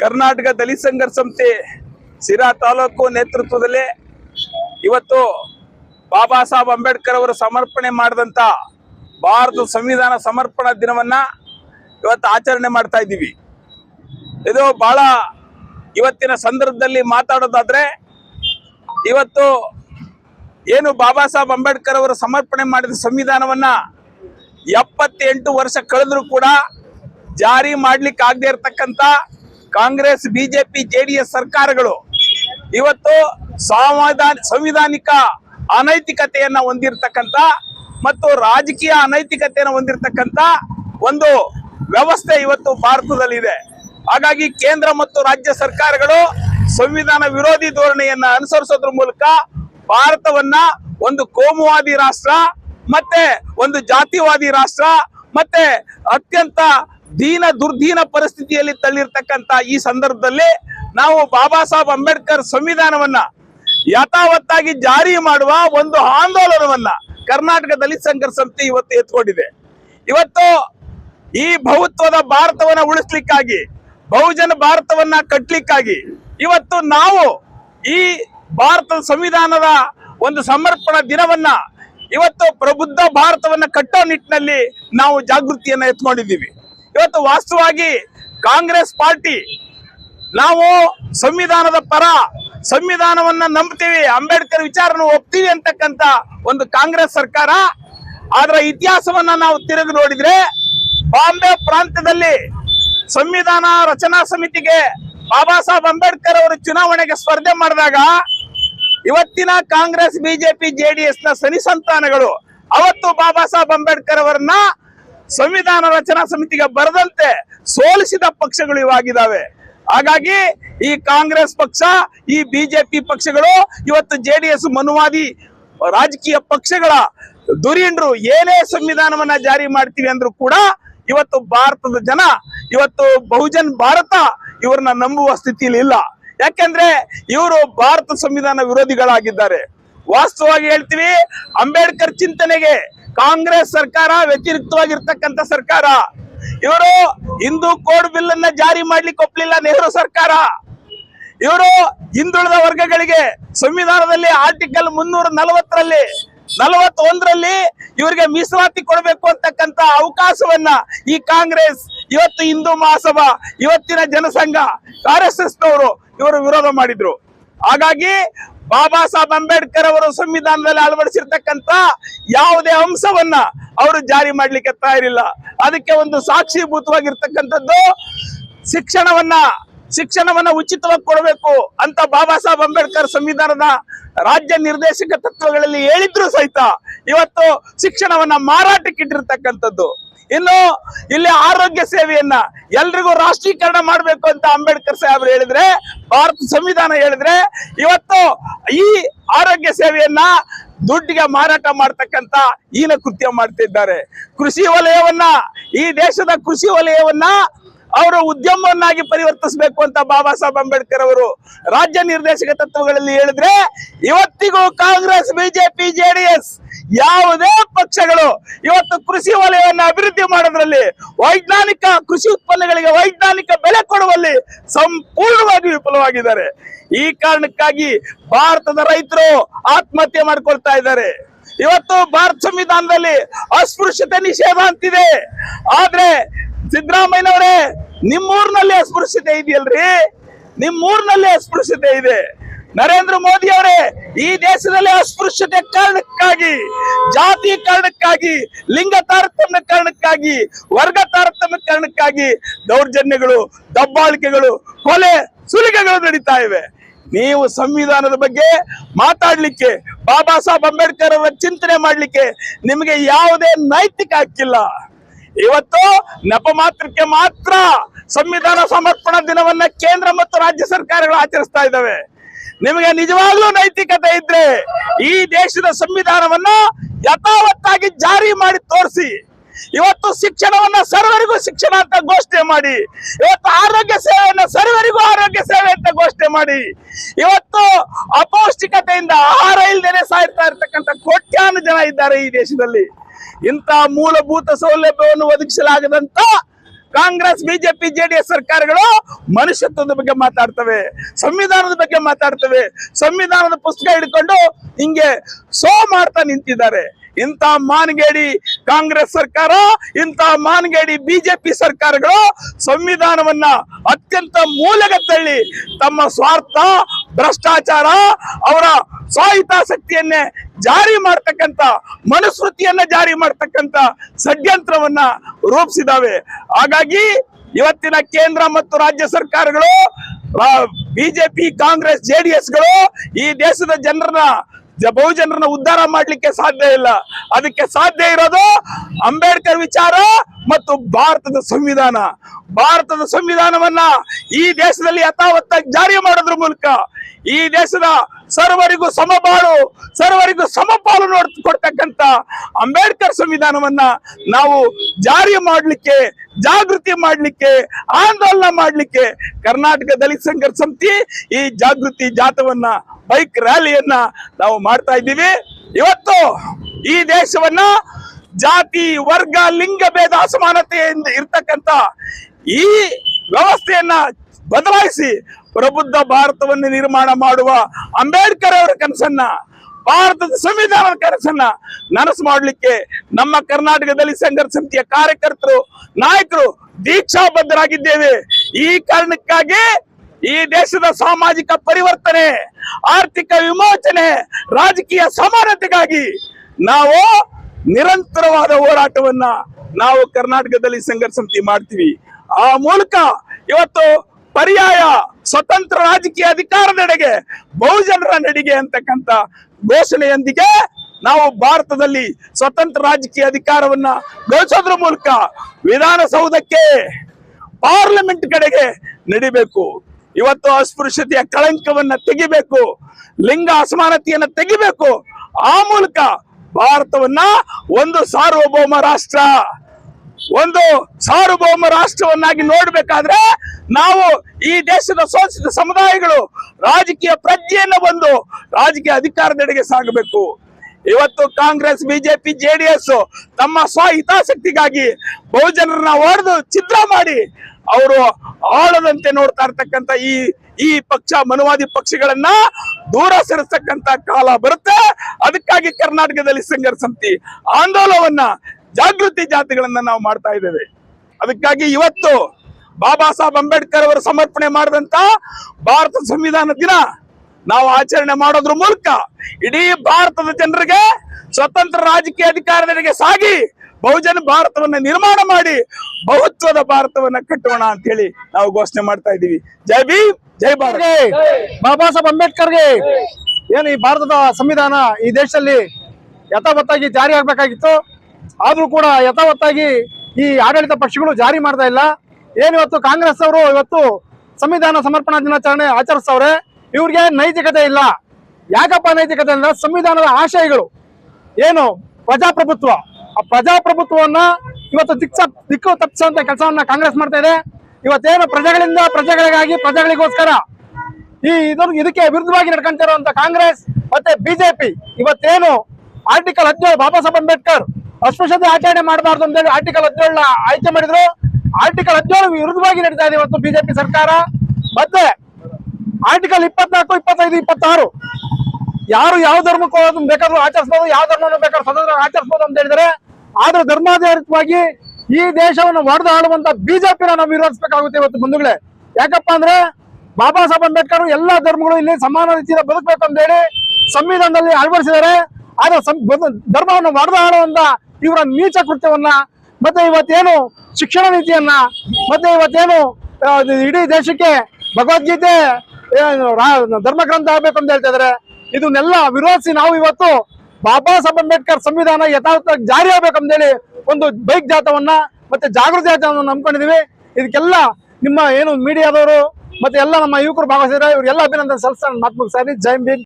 ಕರ್ನಾಟಕ ದಲಿತ ಸಂಘರ್ಷ ಸಂಸ್ಥೆ ಸಿರಾ ತಾಲೂಕು ನೇತೃತ್ವದಲ್ಲಿ ಇವತ್ತು ಬಾಬಾ ಸಾಹೇಬ್ ಅಂಬೇಡ್ಕರ್ ಅವರು ಸಮರ್ಪಣೆ ಮಾಡಿದಂತ ಭಾರತ ಸಂವಿಧಾನ ಸಮರ್ಪಣಾ ದಿನವನ್ನ ಇವತ್ತು ಆಚರಣೆ ಮಾಡ್ತಾ ಇದ್ದೀವಿ. ಇದು ಬಹಳ ಇವತ್ತಿನ ಸಂದರ್ಭದಲ್ಲಿ ಮಾತಾಡೋದಾದ್ರೆ ಇವತ್ತು ಏನು ಬಾಬಾ ಸಾಹೇಬ್ ಅಂಬೇಡ್ಕರ್ ಅವರು ಸಮರ್ಪಣೆ ಮಾಡಿದ ಸಂವಿಧಾನವನ್ನ ಎಪ್ಪತ್ತೆಂಟು ವರ್ಷ ಕಳೆದ್ರೂ ಕೂಡ ಜಾರಿ ಮಾಡ್ಲಿಕ್ಕೆ ಆಗದೆ ಇರತಕ್ಕಂತ ಕಾಂಗ್ರೆಸ್, ಬಿಜೆಪಿ, ಜೆಡಿಎಸ್ ಸರ್ಕಾರಗಳು ಇವತ್ತು ಸಂವಿಧಾನ, ಸಂವಿಧಾನಿಕ ಅನೈತಿಕತೆಯನ್ನ ಹೊಂದಿರತಕ್ಕಂತ ಮತ್ತು ರಾಜಕೀಯ ಅನೈತಿಕತೆಯನ್ನು ಹೊಂದಿರತಕ್ಕಂತ ಒಂದು ವ್ಯವಸ್ಥೆ ಇವತ್ತು ಭಾರತದಲ್ಲಿ ಇದೆ ಹಾಗಾಗಿ ಕೇಂದ್ರ ಮತ್ತು ರಾಜ್ಯ ಸರ್ಕಾರಗಳು ಸಂವಿಧಾನ ವಿರೋಧಿ ಧೋರಣೆಯನ್ನ ಅನುಸರಿಸೋದ್ರ ಮೂಲಕ ಭಾರತವನ್ನ ಒಂದು ಕೋಮುವಾದಿ ರಾಷ್ಟ್ರ, ಮತ್ತೆ ಒಂದು ಜಾತಿವಾದಿ ರಾಷ್ಟ್ರ, ಮತ್ತೆ ಅತ್ಯಂತ ದೀನ ದುರ್ದೀನ ಪರಿಸ್ಥಿತಿಯಲ್ಲಿ ತಳ್ಳಿರ್ತಕ್ಕಂತ ಈ ಸಂದರ್ಭದಲ್ಲಿ ನಾವು ಬಾಬಾ ಸಾಹೇಬ್ ಅಂಬೇಡ್ಕರ್ ಸಂವಿಧಾನವನ್ನ ಯಥಾವತ್ತಾಗಿ ಜಾರಿ ಮಾಡುವ ಒಂದು ಆಂದೋಲನವನ್ನ ಕರ್ನಾಟಕ ದಲಿತ ಸಂಘರ್ಷ ಸಂಸ್ಥೆ ಇವತ್ತು ಎತ್ಕೊಂಡಿದೆ. ಇವತ್ತು ಈ ಬಹುತ್ವದ ಭಾರತವನ್ನ ಉಳಿಸ್ಲಿಕ್ಕಾಗಿ ಬಹುಜನ ಭಾರತವನ್ನ ಕಟ್ಟಲಿಕ್ಕಾಗಿ ಇವತ್ತು ನಾವು ಈ ಭಾರತದ ಸಂವಿಧಾನದ ಒಂದು ಸಮರ್ಪಣ ದಿನವನ್ನ ಇವತ್ತು ಪ್ರಬುದ್ಧ ಭಾರತವನ್ನ ಕಟ್ಟೋ ನಿಟ್ಟಿನಲ್ಲಿ ನಾವು ಜಾಗೃತಿಯನ್ನ ಎತ್ಕೊಂಡಿದ್ದೀವಿ. ಇವತ್ತು ವಾಸ್ತವವಾಗಿ ಕಾಂಗ್ರೆಸ್ ಪಾರ್ಟಿ ನಾವು ಸಂವಿಧಾನದ ಪರ ಸಂವಿಧಾನವನ್ನ ನಂಬ್ತೀವಿ, ಅಂಬೇಡ್ಕರ್ ವಿಚಾರನ ಒಪ್ತೀವಿ ಅಂತಕ್ಕಂತ ಒಂದು ಕಾಂಗ್ರೆಸ್ ಸರ್ಕಾರ. ಅದರ ಇತಿಹಾಸವನ್ನ ನಾವು ತಿರುಗಿ ನೋಡಿದ್ರೆ ಬಾಂಬೆ ಪ್ರಾಂತ್ಯದಲ್ಲಿ ಸಂವಿಧಾನ ರಚನಾ ಸಮಿತಿಗೆ ಬಾಬಾ ಸಾಹೇಬ್ ಅಂಬೇಡ್ಕರ್ ಅವರು ಚುನಾವಣೆಗೆ ಸ್ಪರ್ಧೆ ಮಾಡಿದಾಗ ಇವತ್ತಿನ ಕಾಂಗ್ರೆಸ್, ಬಿಜೆಪಿ ಜೆಡಿಎಸ್ನ ಸನಿ ಸಂತಾನಗಳು ಅವತ್ತು ಬಾಬಾ ಸಾಹೇಬ್ ಅಂಬೇಡ್ಕರ್ ಅವರನ್ನ ಸಂವಿಧಾನ ರಚನಾ ಸಮಿತಿಗೆ ಬರದಂತೆ ಸೋಲಿಸಿದ ಪಕ್ಷಗಳು ಇವಾಗಿದ್ದಾವೆ. ಹಾಗಾಗಿ ಈ ಕಾಂಗ್ರೆಸ್ ಪಕ್ಷ, ಈ ಬಿಜೆಪಿ ಪಕ್ಷಗಳು, ಇವತ್ತು ಜೆಡಿಎಸ್ ಮನುವಾದಿ ರಾಜಕೀಯ ಪಕ್ಷಗಳ ದುರೀಣರು ಏನೇ ಸಂವಿಧಾನವನ್ನ ಜಾರಿ ಮಾಡ್ತೀವಿ ಅಂದ್ರೂ ಕೂಡ ಇವತ್ತು ಭಾರತದ ಜನ, ಇವತ್ತು ಬಹುಜನ್ ಭಾರತ ಇವ್ರನ್ನ ನಂಬುವ ಸ್ಥಿತಿಯಲ್ಲಿ ಇಲ್ಲ. ಯಾಕೆಂದ್ರೆ ಇವರು ಭಾರತ ಸಂವಿಧಾನ ವಿರೋಧಿಗಳಾಗಿದ್ದಾರೆ. ವಾಸ್ತವವಾಗಿ ಹೇಳ್ತೀವಿ, ಅಂಬೇಡ್ಕರ್ ಚಿಂತನೆಗೆ ಕಾಂಗ್ರೆಸ್ ಸರ್ಕಾರ ವ್ಯತಿರಿಕ್ತವಾಗಿರ್ತಕ್ಕಂಥ ಸರ್ಕಾರ. ಇವರು ಹಿಂದೂ ಕೋಡ್ ಬಿಲ್ ಅನ್ನ ಜಾರಿ ಮಾಡ್ಲಿಕ್ಕೆ ಒಪ್ಲಿಲ್ಲ ನೆಹರು ಸರ್ಕಾರ. ಇವರು ಹಿಂದುಳಿದ ವರ್ಗಗಳಿಗೆ ಸಂವಿಧಾನದಲ್ಲಿ ಆರ್ಟಿಕಲ್ ಮುನ್ನೂರ ನಲವತ್ತರಲ್ಲಿ ನಲವತ್ತೊಂದರಲ್ಲಿ ಇವರಿಗೆ ಮೀಸಲಾತಿ ಕೊಡಬೇಕು ಅಂತಕ್ಕಂತ ಅವಕಾಶವನ್ನ ಈ ಕಾಂಗ್ರೆಸ್, ಇವತ್ತು ಹಿಂದೂ ಮಹಾಸಭಾ, ಇವತ್ತಿನ ಜನಸಂಘ ಆರ್ ಎಸ್ ಎಸ್ ನವರು ಇವರು ವಿರೋಧ ಮಾಡಿದ್ರು. ಹಾಗಾಗಿ ಬಾಬಾ ಸಾಹೇಬ್ ಅಂಬೇಡ್ಕರ್ ಅವರು ಸಂವಿಧಾನದಲ್ಲಿ ಅಳವಡಿಸಿರ್ತಕ್ಕಂತ ಯಾವುದೇ ಅಂಶವನ್ನ ಅವರು ಜಾರಿ ಮಾಡ್ಲಿಕ್ಕೆ ತಯಾರಿಲ್ಲ. ಅದಕ್ಕೆ ಒಂದು ಸಾಕ್ಷೀಭೂತವಾಗಿರ್ತಕ್ಕಂಥದ್ದು ಶಿಕ್ಷಣವನ್ನ ಶಿಕ್ಷಣವನ್ನ ಉಚಿತವಾಗಿ ಕೊಡಬೇಕು ಅಂತ ಬಾಬಾ ಸಾಹೇಬ್ ಅಂಬೇಡ್ಕರ್ ಸಂವಿಧಾನದ ರಾಜ್ಯ ನಿರ್ದೇಶಕ ತತ್ವಗಳಲ್ಲಿ ಹೇಳಿದ್ರು ಸಹಿತ ಇವತ್ತು ಶಿಕ್ಷಣವನ್ನ ಮಾರಾಟಕ್ಕೆ ಇಟ್ಟಿರ್ತಕ್ಕಂಥದ್ದು. ಇನ್ನು ಇಲ್ಲಿ ಆರೋಗ್ಯ ಸೇವೆಯನ್ನ ಎಲ್ರಿಗೂ ರಾಷ್ಟ್ರೀಕರಣ ಮಾಡಬೇಕು ಅಂತ ಅಂಬೇಡ್ಕರ್ ಸಾಹೇಬ್ರು ಹೇಳಿದ್ರೆ, ಭಾರತ ಸಂವಿಧಾನ ಹೇಳಿದ್ರೆ ಇವತ್ತು ಈ ಆರೋಗ್ಯ ಸೇವೆಯನ್ನ ದುಡ್ಡಿಗೆ ಮಾರಾಟ ಮಾಡ್ತಕ್ಕಂತ ಹೀನ ಕೃತ್ಯ ಮಾಡ್ತಿದ್ದಾರೆ. ಕೃಷಿ ವಲಯವನ್ನ, ಈ ದೇಶದ ಕೃಷಿ ವಲಯವನ್ನ ಅವರು ಉದ್ಯಮವನ್ನಾಗಿ ಪರಿವರ್ತಿಸಬೇಕು ಅಂತ ಬಾಬಾ ಸಾಹೇಬ್ ಅಂಬೇಡ್ಕರ್ ಅವರು ರಾಜ್ಯ ನಿರ್ದೇಶಕ ತತ್ವಗಳಲ್ಲಿ ಹೇಳಿದ್ರೆ, ಇವತ್ತಿಗೂ ಕಾಂಗ್ರೆಸ್, ಬಿಜೆಪಿ, ಜೆಡಿಎಸ್ ಯಾವುದೇ ಪಕ್ಷಗಳು ಇವತ್ತು ಕೃಷಿ ವಲಯವನ್ನು ಅಭಿವೃದ್ಧಿ ಮಾಡೋದ್ರಲ್ಲಿ ವೈಜ್ಞಾನಿಕ ಕೃಷಿ ಉತ್ಪನ್ನಗಳಿಗೆ ವೈಜ್ಞಾನಿಕ ಬೆಲೆ ಕೊಡುವಲ್ಲಿ ಸಂಪೂರ್ಣವಾಗಿ ವಿಫಲವಾಗಿದ್ದಾರೆ. ಈ ಕಾರಣಕ್ಕಾಗಿ ಭಾರತದ ರೈತರು ಆತ್ಮಹತ್ಯೆ ಮಾಡ್ಕೊಳ್ತಾ ಇದ್ದಾರೆ. ಇವತ್ತು ಭಾರತ ಸಂವಿಧಾನದಲ್ಲಿ ಅಸ್ಪೃಶ್ಯತೆ ನಿಷೇಧ ಅಂತಿದೆ. ಆದ್ರೆ ಸಿದ್ದರಾಮಯ್ಯನವರೇ, ನಿಮ್ಮೂರ್ನಲ್ಲಿ ಅಸ್ಪೃಶ್ಯತೆ ಇದೆಯಲ್ರಿ? ನಿಮ್ಮೂರ್ನಲ್ಲಿ ಅಸ್ಪೃಶ್ಯತೆ ಇದೆ. ನರೇಂದ್ರ ಮೋದಿ ಅವರೇ, ಈ ದೇಶದಲ್ಲಿ ಅಸ್ಪೃಶ್ಯತೆ ಕಾರಣಕ್ಕಾಗಿ, ಜಾತಿ ಕಾರಣಕ್ಕಾಗಿ, ಲಿಂಗ ತಾರತಮ್ಯ ಕಾರಣಕ್ಕಾಗಿ, ವರ್ಗ ತಾರತಮ್ಯ ಕಾರಣಕ್ಕಾಗಿ ದೌರ್ಜನ್ಯಗಳು, ದಬ್ಬಾಳಿಕೆಗಳು, ಕೊಲೆ, ಸುಲಿಗೆಗಳು ನಡೀತಾ ಇವೆ. ನೀವು ಸಂವಿಧಾನದ ಬಗ್ಗೆ ಮಾತಾಡ್ಲಿಕ್ಕೆ, ಬಾಬಾ ಸಾಹೇಬ್ ಅಂಬೇಡ್ಕರ್ ಅವರ ಚಿಂತನೆ ಮಾಡ್ಲಿಕ್ಕೆ ನಿಮಗೆ ಯಾವುದೇ ನೈತಿಕ ಹಕ್ಕಿಲ್ಲ. ಇವತ್ತು ನೆಪ ಮಾತ್ರಕ್ಕೆ ಮಾತ್ರ ಸಂವಿಧಾನ ಸಮರ್ಪಣಾ ದಿನವನ್ನ ಕೇಂದ್ರ ಮತ್ತು ರಾಜ್ಯ ಸರ್ಕಾರಗಳು ಆಚರಿಸ್ತಾ ಇದ್ದಾವೆ. ನಿಮಗೆ ನಿಜವಾಗ್ಲೂ ನೈತಿಕತೆ ಇದ್ರೆ ಈ ದೇಶದ ಸಂವಿಧಾನವನ್ನ ಯಥಾವತ್ತಾಗಿ ಜಾರಿ ಮಾಡಿ ತೋರಿಸಿ. ಇವತ್ತು ಶಿಕ್ಷಣವನ್ನ ಸರ್ವರಿಗೂ ಶಿಕ್ಷಣ ಅಂತ ಘೋಷಣೆ ಮಾಡಿ. ಇವತ್ತು ಆರೋಗ್ಯ ಸೇವೆಯನ್ನ ಸರ್ವರಿಗೂ ಆರೋಗ್ಯ ಸೇವೆ ಅಂತ ಘೋಷಣೆ ಮಾಡಿ. ಇವತ್ತು ಅಪೌಷ್ಟಿಕತೆಯಿಂದ ಆಹಾರ ಇಲ್ಲದೆ ಸಾಯ್ತಾ ಇರ್ತಕ್ಕಂಥ ಕೋಟ್ಯಾನು ಜನ ಇದ್ದಾರೆ ಈ ದೇಶದಲ್ಲಿ. ಇಂಥ ಮೂಲಭೂತ ಸೌಲಭ್ಯವನ್ನು ಒದಗಿಸಲಾಗದಂತ ಕಾಂಗ್ರೆಸ್, ಬಿಜೆಪಿ, ಜೆಡಿಎಸ್ ಸರ್ಕಾರಗಳು ಮನುಷ್ಯತ್ವದ ಬಗ್ಗೆ ಮಾತಾಡ್ತವೆ, ಸಂವಿಧಾನದ ಬಗ್ಗೆ ಮಾತಾಡ್ತವೆ, ಸಂವಿಧಾನದ ಪುಸ್ತಕ ಹಿಡ್ಕೊಂಡು ಹಿಂಗೆ ಸೋ ಮಾಡ್ತಾ ನಿಂತಿದ್ದಾರೆ. ಇಂಥ ಮಾನಗೇಡಿ ಕಾಂಗ್ರೆಸ್ ಸರ್ಕಾರ, ಇಂಥ ಮಾನಗೇಡಿ ಬಿಜೆಪಿ ಸರ್ಕಾರಗಳು ಸಂವಿಧಾನವನ್ನ ಅತ್ಯಂತ ಮೂಲೆಗತ್ತಳ್ಳಿ ತಮ್ಮ ಸ್ವಾರ್ಥ ಭ್ರಷ್ಟಾಚಾರ, ಅವರ ಸ್ವಾಹಿತಾಸಕ್ತಿಯನ್ನೇ ಜಾರಿ ಮಾಡ್ತಕ್ಕಂತ ಮನುಸ್ಮೃತಿಯನ್ನ ಜಾರಿ ಮಾಡ್ತಕ್ಕಂತ ಷಡ್ಯಂತ್ರವನ್ನ ರೂಪಿಸಿದಾವೆ ಹಾಗಾಗಿ ಇವತ್ತಿನ ಕೇಂದ್ರ ಮತ್ತು ರಾಜ್ಯ ಸರ್ಕಾರಗಳು ಬಿಜೆಪಿ, ಕಾಂಗ್ರೆಸ್ ಜೆಡಿಎಸ್ಗಳು ಈ ದೇಶದ ಜನರನ್ನ ಬಹುಜನರನ್ನ ಉದ್ಧಾರ ಮಾಡ್ಲಿಕ್ಕೆ ಸಾಧ್ಯ ಇಲ್ಲ. ಅದಕ್ಕೆ ಸಾಧ್ಯ ಇರೋದು ಅಂಬೇಡ್ಕರ್ ವಿಚಾರ ಮತ್ತು ಭಾರತದ ಸಂವಿಧಾನ. ಭಾರತದ ಸಂವಿಧಾನವನ್ನ ಈ ದೇಶದಲ್ಲಿ ಯಥಾವತ್ತಾಗಿ ಜಾರಿ ಮಾಡೋದ್ರ ಮೂಲಕ ಈ ದೇಶದ ಸರ್ವರಿಗೂ ಸಮಬಾಳು, ಸರ್ವರಿಗೂ ಸಮಪಾಲು ನೋಡ್ ಕೊಡ್ತಕ್ಕಂತ ಅಂಬೇಡ್ಕರ್ ಸಂವಿಧಾನವನ್ನ ನಾವು ಜಾರಿ ಮಾಡ್ಲಿಕ್ಕೆ, ಜಾಗೃತಿ ಮಾಡ್ಲಿಕ್ಕೆ, ಆಂದೋಲನ ಮಾಡ್ಲಿಕ್ಕೆ ಕರ್ನಾಟಕ ದಲಿತ ಸಂಘರ್ಷ ಸಮಿತಿ ಈ ಜಾಗೃತಿ ಜಾಥವನ್ನ ಬೈಕ್ ರ್ಯಾಲಿಯನ್ನ ನಾವು ಮಾಡ್ತಾ ಇದ್ದೀವಿ. ಇವತ್ತು ಈ ದೇಶವನ್ನ ಜಾತಿ, ವರ್ಗ, ಲಿಂಗ ಭೇದ, ಅಸಮಾನತೆಯಿಂದ ಇರ್ತಕ್ಕಂತ ಈ ವ್ಯವಸ್ಥೆಯನ್ನ ಬದಲಾಯಿಸಿ ಪ್ರಬುದ್ಧ ಭಾರತವನ್ನು ನಿರ್ಮಾಣ ಮಾಡುವ ಅಂಬೇಡ್ಕರ್ ಅವರ ಕನಸನ್ನ, ಭಾರತದ ಸಂವಿಧಾನದ ಕನಸನ್ನ ನನಸು ಮಾಡಲಿಕ್ಕೆ ನಮ್ಮ ಕರ್ನಾಟಕದಲ್ಲಿ ಸಂಘರ್ಷ ಸಮಿತಿಯ ಕಾರ್ಯಕರ್ತರು, ನಾಯಕರು ದೀಕ್ಷಾಬದ್ಧರಾಗಿದ್ದೇವೆ. ಈ ಕಾರಣಕ್ಕಾಗಿ ಈ ದೇಶದ ಸಾಮಾಜಿಕ ಪರಿವರ್ತನೆ, ಆರ್ಥಿಕ ವಿಮೋಚನೆ, ರಾಜಕೀಯ ಸಮಾನತೆಗಾಗಿ ನಾವು ನಿರಂತರವಾದ ಹೋರಾಟವನ್ನ ನಾವು ಕರ್ನಾಟಕದಲ್ಲಿ ಸಂಘರ್ಷ ಸಮಿತಿ ಮಾಡ್ತೀವಿ. ಆ ಮೂಲಕ ಇವತ್ತು ಪರ್ಯಾಯ ಸ್ವತಂತ್ರ ರಾಜಕೀಯ ಅಧಿಕಾರದೆಡೆಗೆ ಬಹುಜನರ ನಡಿಗೆ ಅಂತಕ್ಕಂಥ ಘೋಷಣೆಯೊಂದಿಗೆ ನಾವು ಭಾರತದಲ್ಲಿ ಸ್ವತಂತ್ರ ರಾಜಕೀಯ ಅಧಿಕಾರವನ್ನ ಗಳಿಸೋದ್ರ ಮೂಲಕ ವಿಧಾನಸೌಧಕ್ಕೆ ಪಾರ್ಲಿಮೆಂಟ್ ಕಡೆಗೆ ನಡಿಬೇಕು. ಇವತ್ತು ಅಸ್ಪೃಶ್ಯತೆಯ ಕಳಂಕವನ್ನ ತೆಗಿಬೇಕು, ಲಿಂಗ ಅಸಮಾನತೆಯನ್ನ ತೆಗಿಬೇಕು. ಆ ಮೂಲಕ ಭಾರತವನ್ನ ಒಂದು ಸಾರ್ವಭೌಮ ರಾಷ್ಟ್ರ, ಒಂದು ಸಾರ್ವಭೌಮ ರಾಷ್ಟ್ರವನ್ನಾಗಿ ನೋಡ್ಬೇಕಾದ್ರೆ ನಾವು ಈ ದೇಶದ ಶೋಷಿತ ಸಮುದಾಯಗಳು ರಾಜಕೀಯ ಪ್ರಜ್ಞೆಯನ್ನು ಬಂದು ರಾಜಕೀಯ ಅಧಿಕಾರದೆಡೆಗೆ ಸಾಗಬೇಕು. ಇವತ್ತು ಕಾಂಗ್ರೆಸ್, ಬಿಜೆಪಿ ಜೆಡಿಎಸ್ ತಮ್ಮ ಸ್ವ ಹಿತಾಸಕ್ತಿಗಾಗಿ ಬಹುಜನರನ್ನ ಹೊಡೆದು ಚಿತ್ರ ಮಾಡಿ ಅವರು ಆಳದಂತೆ ನೋಡ್ತಾ ಇರ್ತಕ್ಕಂಥ ಈ ಈ ಪಕ್ಷ, ಮನುವಾದಿ ಪಕ್ಷಗಳನ್ನ ದೂರ ಸರಿಸ್ತಕ್ಕಂತ ಕಾಲ ಬರುತ್ತೆ. ಅದಕ್ಕಾಗಿ ಕರ್ನಾಟಕದಲ್ಲಿ ಸಂಘರ್ಷಂತಿ ಆಂದೋಲನವನ್ನ ಜಾಗೃತಿ ಜಾತಿಗಳನ್ನ ನಾವು ಮಾಡ್ತಾ ಇದ್ದೇವೆ. ಅದಕ್ಕಾಗಿ ಇವತ್ತು ಬಾಬಾ ಸಾಹೇಬ್ ಅಂಬೇಡ್ಕರ್ ಅವರು ಸಮರ್ಪಣೆ ಮಾಡಿದಂತ ಭಾರತ ಸಂವಿಧಾನ ದಿನ ನಾವು ಆಚರಣೆ ಮಾಡೋದ್ರ ಮೂಲಕ ಇಡೀ ಭಾರತದ ಜನರಿಗೆ ಸ್ವತಂತ್ರ ರಾಜಕೀಯ ಅಧಿಕಾರದೆಡೆಗೆ ಸಾಗಿ ಬಹುಜನ ಭಾರತವನ್ನ ನಿರ್ಮಾಣ ಮಾಡಿ ಬಹುತ್ವದ ಭಾರತವನ್ನ ಕಟ್ಟೋಣ ಅಂತ ಹೇಳಿ ನಾವು ಘೋಷಣೆ ಮಾಡ್ತಾ ಇದ್ದೀವಿ. ಜೈ ಬಿ ಜೈ ಭಾರತ್. ಬಾಬಾ ಸಾಹೇಬ್ ಅಂಬೇಡ್ಕರ್ಗೆ ಏನು ಈ ಭಾರತದ ಸಂವಿಧಾನ ಈ ದೇಶದಲ್ಲಿ ಯಥಾವತ್ತಾಗಿ ಜಾರಿ ಆಗ್ಬೇಕಾಗಿತ್ತು. ಆದ್ರೂ ಕೂಡ ಯಥಾವತ್ತಾಗಿ ಈ ಆಡಳಿತ ಪಕ್ಷಗಳು ಜಾರಿ ಮಾಡ್ತಾ ಇಲ್ಲ. ಏನಿವತ್ತು ಕಾಂಗ್ರೆಸ್ ಅವರು ಇವತ್ತು ಸಂವಿಧಾನ ಸಮರ್ಪಣಾ ದಿನಾಚರಣೆ ಆಚರಿಸ್ತವ್ರೆ. ಇವ್ರಿಗೆ ನೈತಿಕತೆ ಇಲ್ಲ. ಯಾಕಪ್ಪ ನೈತಿಕತೆ ಅಂದ್ರೆ ಸಂವಿಧಾನದ ಆಶಯಗಳು. ಏನು? ಪ್ರಜಾಪ್ರಭುತ್ವ. ಆ ಪ್ರಜಾಪ್ರಭುತ್ವವನ್ನ ಇವತ್ತು ದಿಕ್ಸ ದಿಕ್ಕು ತಪ್ಪಿಸುವಂತ ಕೆಲಸವನ್ನ ಕಾಂಗ್ರೆಸ್ ಮಾಡ್ತಾ ಇದೆ. ಇವತ್ತೇನು ಪ್ರಜೆಗಳಿಂದ ಪ್ರಜೆಗಳಿಗಾಗಿ ಪ್ರಜೆಗಳಿಗೋಸ್ಕರ ಈ ಇದನ್ನು ಇದಕ್ಕೆ ವಿರುದ್ಧವಾಗಿ ನಡ್ಕೊಂತಿರುವಂತ ಕಾಂಗ್ರೆಸ್ ಮತ್ತೆ ಬಿಜೆಪಿ ಇವತ್ತೇನು ಆರ್ಟಿಕಲ್ ಹದಿನೇಳು ಬಾಬಾ ಸಾಹೇಬ್ ಅಂಬೇಡ್ಕರ್ ಅಸ್ಪೃಶ್ಯತೆ ಆಚರಣೆ ಮಾಡಬಾರ್ದು ಅಂತ ಹೇಳಿ ಆರ್ಟಿಕಲ್ ಹದಿನೇಳನ್ನ ಆಯ್ಕೆ ಮಾಡಿದ್ರು. ಆರ್ಟಿಕಲ್ ಹದಿನೇಳು ವಿರುದ್ಧವಾಗಿ ನಡೀತಾ ಇದೆ ಇವತ್ತು ಬಿಜೆಪಿ ಸರ್ಕಾರ. ಮತ್ತೆ ಆರ್ಟಿಕಲ್ ಇಪ್ಪತ್ನಾಲ್ಕು, ಇಪ್ಪತ್ತೈದು, ಇಪ್ಪತ್ತಾರು. ಯಾರು ಯಾವ ಧರ್ಮಕ್ಕೂ ಬೇಕಾದ್ರು ಆಚರಿಸಬಹುದು ಯಾವ ಧರ್ಮವನ್ನು ಬೇಕಾದ್ರೂ ಸ್ವತಂತ್ರ ಆಚರಿಸಬಹುದು ಅಂತ ಹೇಳಿದರೆ, ಆದ್ರೆ ಧರ್ಮಾಧಾರಿತವಾಗಿ ಈ ದೇಶವನ್ನು ಒಡೆದು ಆಳುವಂತ ಬಿಜೆಪಿನ ನಾವು ವಿರೋಧಿಸಬೇಕಾಗುತ್ತೆ ಇವತ್ತು ಬಂಧುಗಳೇ. ಯಾಕಪ್ಪ ಅಂದ್ರೆ ಬಾಬಾ ಸಾಹೇಬ್ ಅಂಬೇಡ್ಕರ್ ಎಲ್ಲಾ ಧರ್ಮಗಳು ಇಲ್ಲಿ ಸಮಾನ ರೀತಿಯಿಂದ ಬದುಕಬೇಕು ಅಂತ ಹೇಳಿ ಸಂವಿಧಾನದಲ್ಲಿ ಅಳವಡಿಸಿದ್ದಾರೆ. ಆದ್ರೆ ಧರ್ಮವನ್ನು ಒಡೆದು ಆಳುವಂತ ಇವರ ನೀಚ ಕೃತ್ಯವನ್ನ ಮತ್ತೆ ಇವತ್ತೇನು ಶಿಕ್ಷಣ ನೀತಿಯನ್ನ ಮತ್ತೆ ಇವತ್ತೇನು ಇಡೀ ದೇಶಕ್ಕೆ ಭಗವದ್ಗೀತೆ ಧರ್ಮ ಗ್ರಂಥ ಆಗ್ಬೇಕು ಅಂತ ಹೇಳ್ತಾ ಇದ್ರೆ ಇದನ್ನೆಲ್ಲ ವಿರೋಧಿಸಿ ನಾವು ಇವತ್ತು ಬಾಬಾ ಸಾಹೇಬ್ ಅಂಬೇಡ್ಕರ್ ಸಂವಿಧಾನ ಯಥಾರ್ಥ ಜಾರಿ ಆಗ್ಬೇಕಂತ ಹೇಳಿ ಒಂದು ಬೈಕ್ ಜಾಥವನ್ನ ಮತ್ತೆ ಜಾಗೃತಿ ಜಾಥವನ್ನು ನಂಬ್ಕೊಂಡಿದೀವಿ. ಇದಕ್ಕೆಲ್ಲ ನಿಮ್ಮ ಏನು ಮೀಡಿಯಾದವರು ಮತ್ತೆ ಎಲ್ಲ ನಮ್ಮ ಯುವಕರು ಭಾಗವಹಿಸಿದ್ರೆ ಇವ್ರಿಗೆಲ್ಲ ಅಭಿನಂದನೆ ಸಲ್ಲಿಸ್ತಾರೆ. ಮಾತು ಮುಗಿಸ್ತಾರೆ ಜೈ ಭೀಮ್